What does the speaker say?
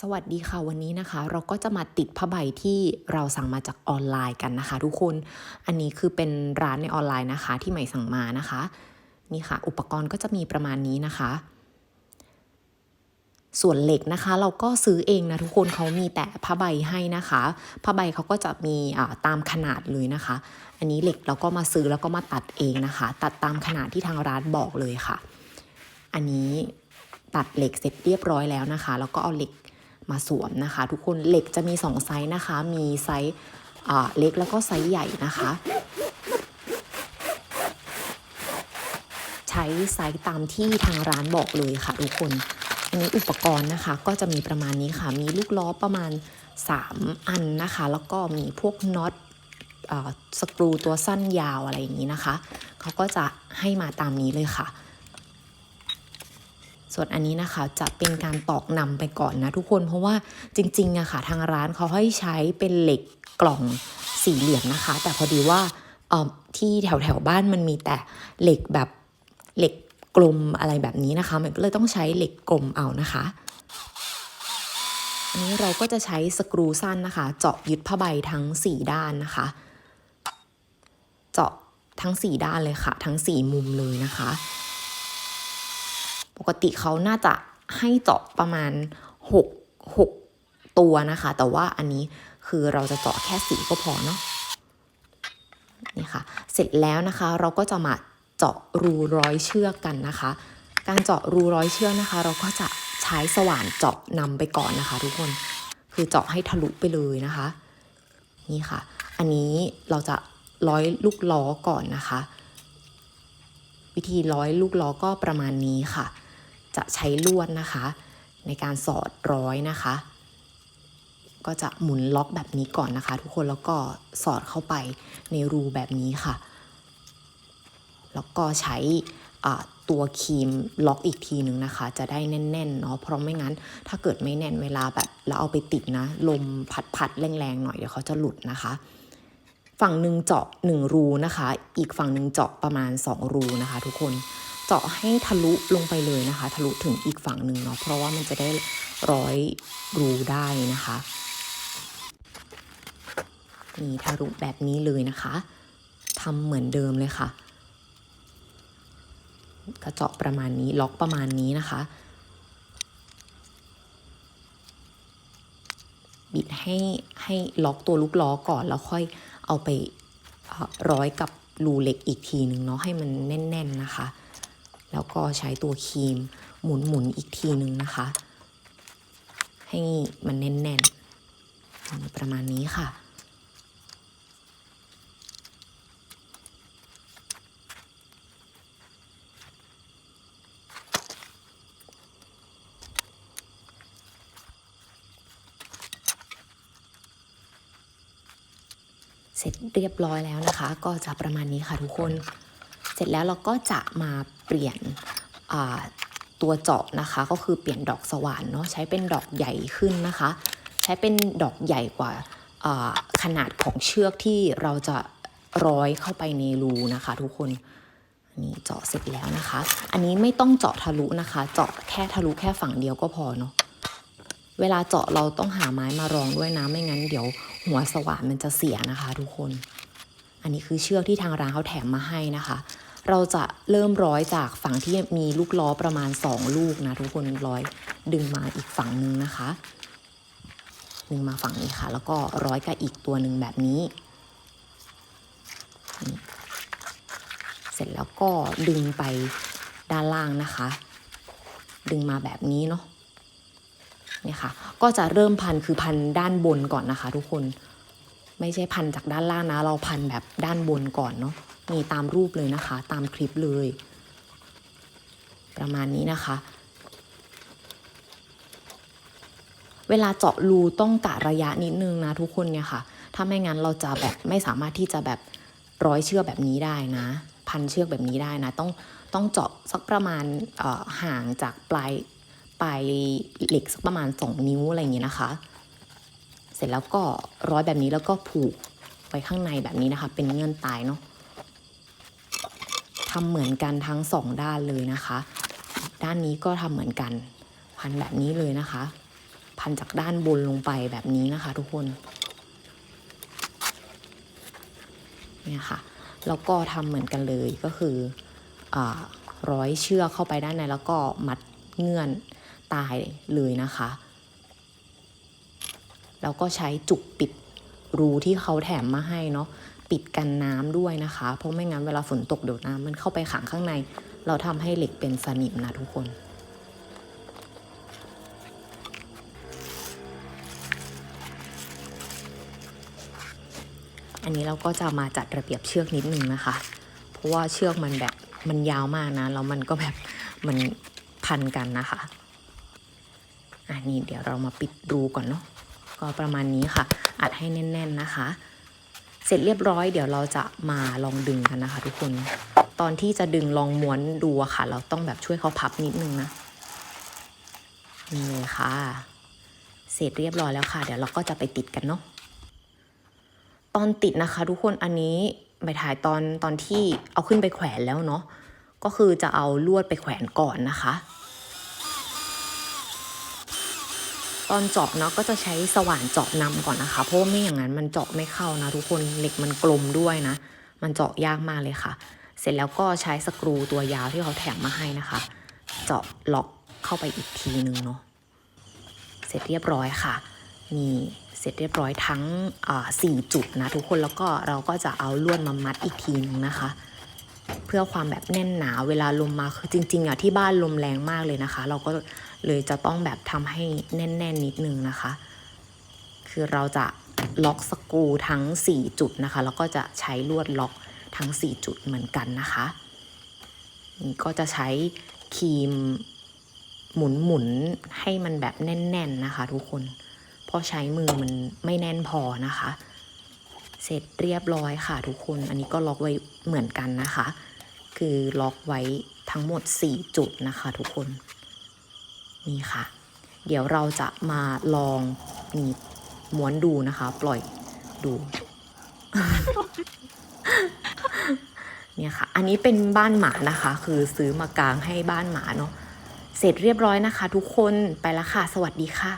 สวัสดีค่ะวันนี้นะคะ เราก็จะมาติดผ้าใบที่เราสั่งมาจากออนไลน์กันนะคะ ทุกคนอันนี้คือเป็นร้านในออนไลน์นะคะ ที่ใหม่สั่งมานะคะนี่ค่ะ อุปกรณ์ก็จะมีประมาณนี้นะคะ ส่วนเหล็กนะคะ เราก็ซื้อเองนะทุกคนเขามีแต่ผ้าใบให้นะคะผ้าใบเขาก็จะมีตามขนาดเลยนะคะ อันนี้เหล็กเราก็มาซื้อแล้วก็มาตัดเองนะคะ ตัดตามขนาดที่ทางร้านบอกเลยค่ะ อันนี้ตัดเหล็กเสร็จเรียบร้อยแล้วนะคะ แล้วก็เอาเหล็ก มาสวมนะคะ ทุกคนเหล็กจะมี 2 ไซส์นะคะ มีไซส์เล็กแล้วก็ไซส์ใหญ่นะคะ ใช้ไซส์ตามที่ทางร้านบอกเลยค่ะ ทุกคนอันนี้อุปกรณ์นะคะก็จะมีประมาณนี้ค่ะ มีลูกล้อประมาณ 3 อันนะคะ แล้วก็มีพวกน็อตสกรูตัวสั้นยาวอะไรอย่างนี้นะคะ เขาก็จะให้มาตามนี้เลยค่ะ ส่วนอันนี้นะคะจะเป็นการตอกนำไปก่อนนะทุกคนเพราะว่าจริงๆอะค่ะทางร้านเขาให้ใช้เป็นเหล็กกล่องสี่เหลี่ยมนะคะ แต่พอดีว่าที่แถวแถวบ้านมันมีแต่เหล็กแบบเหล็กกลมอะไรแบบนี้นะคะ มันก็เลยต้องใช้เหล็กกลมเอานะคะอันนี้เราก็จะใช้สกรูสั้นนะคะ เจาะยึดผ้าใบทั้ง 4 ด้านนะคะ เจาะทั้ง 4 ด้านเลยค่ะ ทั้ง 4 มุมเลยนะคะ ปกติเขาน่าจะให้เจาะประมาณ 6 6 ตัวนะคะ แต่ว่าอันนี้คือเราจะเจาะแค่สีก็พอเนาะนี่ค่ะ เสร็จแล้วนะคะเราก็จะมาเจาะรูร้อยเชือกกันนะคะ การเจาะรูร้อยเชือกนะคะ เราก็จะใช้สว่านเจาะนำไปก่อนนะคะ ทุกคนคือเจาะให้ทะลุไปเลยนะคะ นี่ค่ะ อันนี้เราจะร้อยลูกล้อก่อนนะคะ วิธีร้อยลูกล้อก็ประมาณนี้ค่ะ จะใช้ลวดนะคะ ในการสอดร้อยนะคะ ก็จะหมุนล็อกแบบนี้ก่อนนะคะ ทุกคนแล้วก็สอดเข้าไปในรูแบบนี้ค่ะ แล้วก็ใช้ตัวครีมล็อกอีกทีหนึ่งนะคะ จะได้แน่นๆเนาะเพราะไม่งั้น ถ้าเกิดไม่แน่นเวลาแบบเราเอาไปติดนะ ลมพัดๆแรงๆหน่อยเดี๋ยวเขาจะหลุดนะคะฝั่งหนึ่งเจาะ1รูนะคะ อีกฝั่งหนึ่งเจาะประมาณ 2 รูนะคะ ทุกคน เจาะให้ทะลุลงไปเลยนะคะ ทะลุถึงอีกฝั่งหนึ่งเนาะเพราะว่ามันจะได้ร้อยรูได้นะคะนี่ทะลุแบบนี้เลยนะคะทำเหมือนเดิมเลยค่ะก็เจาะประมาณนี้ล็อกประมาณนี้นะคะ บิดให้ให้ล็อกตัวลูกล้อก่อนแล้วค่อยเอาไปร้อยกับรูเหล็กอีกทีหนึ่งเนาะให้มันแน่น ๆนะคะ แล้วก็ใช้ตัวครีมหมุนหมุนอีกทีหนึ่งนะคะ ให้มันแน่นๆประมาณนี้ค่ะ เสร็จเรียบร้อยแล้วนะคะ ก็จะประมาณนี้ค่ะทุกคน ร็จแล้วเราก็จะมาเปลี่ยนตัวเจาะนะคะ ก็คือเปลี่ยนดอกสว่านเนาะใช้เป็นดอกใหญ่ขึ้นนะคะ ใช้เป็นดอกใหญ่กว่าขนาดของเชือกที่เราจะร้อยเข้าไปในรูนะคะ ทุกคนนนี้เจาะเสร็จแล้วนะคะ อันนี้ไม่ต้องเจาะทะลุนะคะ เจาะแค่ทะลุแค่ฝั่งเดียวก็พอเนาะเวลาเจาะเราต้องหาไม้มารองด้วยนะไม่งั้นเดี๋ยวหัวสว่านมันจะเสียนะคะ ทุกคน อันนี้คือเชือกที่ทางร้านเขาแถมมาให้นะคะ เราจะเริ่มร้อยจากฝั่งที่มีลูกล้อประมาณ 2 ลูกนะทุกคนร้อยดึงมาอีกฝั่งหนึ่งนะคะดึงมาฝั่งนี้ค่ะ แล้วก็ร้อยกับอีกตัวหนึ่งแบบนี้ เสร็จแล้วก็ดึงไปด้านล่างนะคะ ดึงมาแบบนี้เนาะเนี่ยค่ะ ก็จะเริ่มพันคือพันด้านบนก่อนนะคะ ทุกคน ไม่ใช่พันจากด้านล่างนะ เราพันแบบด้านบนก่อนเนาะ มีตามรูปเลยนะคะ ตามคลิปเลย ประมาณนี้นะคะ เวลาเจาะรูต้องกะระยะนิดนึงนะทุกคนเนี่ยค่ะ ถ้าไม่งั้นเราจะแบบไม่สามารถที่จะแบบร้อยเชือกแบบนี้ได้นะ พันเชือกแบบนี้ได้นะ ต้องต้องเจาะสักประมาณห่างจากปลายปลายเหล็กสักประมาณ 2 นิ้วอะไรอย่างเงี้ยนะคะ เสร็จแล้วก็ร้อยแบบนี้แล้วก็ผูกไว้ข้างในแบบนี้นะคะ เป็นเงื่อนตายเนาะ ทำเหมือนกันทั้งสองด้านเลยนะคะ ด้านนี้ก็ทำเหมือนกัน พันแบบนี้เลยนะคะ พันจากด้านบนลงไปแบบนี้นะคะ ทุกคนเนี่ยค่ะแล้วก็ทำเหมือนกันเลยก็คืออร้อยเชือกเข้าไปด้านในแล้วก็มัดเงื่อนตายเลยนะคะ แล้วก็ใช้จุกปิดรูที่เขาแถมมาให้เนาะ ปิดกันน้ำด้วยนะคะ เพราะไม่งั้นเวลาฝนตกเดี๋ยวน้ำมันเข้าไปขังข้างใน เราทำให้เหล็กเป็นสนิมนะทุกคนอันนี้เราก็จะมาจัดระเบียบเชือกนิดนึงนะคะ เพราะว่าเชือกมันแบบมันยาวมากนะแล้วมันก็แบบมันพันกันนะคะ อันนี้เดี๋ยวเรามาปิดรูก่อนเนาะก็ประมาณนี้ค่ะ อัดให้แน่น ๆนะคะ เสร็จเรียบร้อยเดี๋ยวเราจะมาลองดึงกันนะคะ ทุกคน ตอนที่จะดึงลองม้วนดูอะค่ะ เราต้องแบบช่วยเขาพับนิดนึงนะนี่เลยค่ะ เสร็จเรียบร้อยแล้วค่ะ เดี๋ยวเราก็จะไปติดกันเนาะตอนติดนะคะ ทุกคนอันนี้ไปถ่ายตอนตอนที่เอาขึ้นไปแขวนแล้วเนาะก็คือจะเอาลวดไปแขวนก่อนนะคะ ตอนเจาะเนาะก็จะใช้สว่านเจาะนำก่อนนะคะ เพราะว่าไม่อย่างนั้นมันเจาะไม่เข้านะทุกคนเหล็กมันกลมด้วยนะ มันเจาะยากมากเลยค่ะ เสร็จแล้วก็ใช้สกรูตัวยาวที่เขาแถมมาให้นะคะ เจาะล็อกเข้าไปอีกทีนึงเนาะเสร็จเรียบร้อยค่ะนี่เสร็จเรียบร้อยทั้งสี่จุดนะทุกคนแล้วก็เราก็จะเอาลวดมามัดอีกทีนึงนะคะ เพื่อความแบบแน่นหนาเวลาลมมาคือจริงๆอะที่บ้านลมแรงมากเลยนะคะ เราก็ เลยจะต้องแบบทำให้แน่นๆนิดนึงนะคะ คือเราจะล็อกสกรูทั้ง 4 จุดนะคะ แล้วก็จะใช้ลวดล็อกทั้ง 4 จุดเหมือนกันนะคะนี่ก็จะใช้ครีมหมุนๆให้มันแบบแน่นๆนะคะทุกคนเพราะใช้มือมันไม่แน่นพอนะคะ เสร็จเรียบร้อยค่ะทุกคน อันนี้ก็ล็อกไว้เหมือนกันนะคะ คือล็อกไว้ทั้งหมด 4 จุดนะคะทุกคน นี่ค่ะ เดี๋ยวเราจะมาลองนี่ม้วนดูนะคะ ปล่อยดูเนี่ยค่ะ อันนี้เป็นบ้านหมานะคะ คือซื้อมากางให้บ้านหมาเนาะเสร็จเรียบร้อยนะคะ ทุกคนไปแล้วค่ะ สวัสดีค่ะ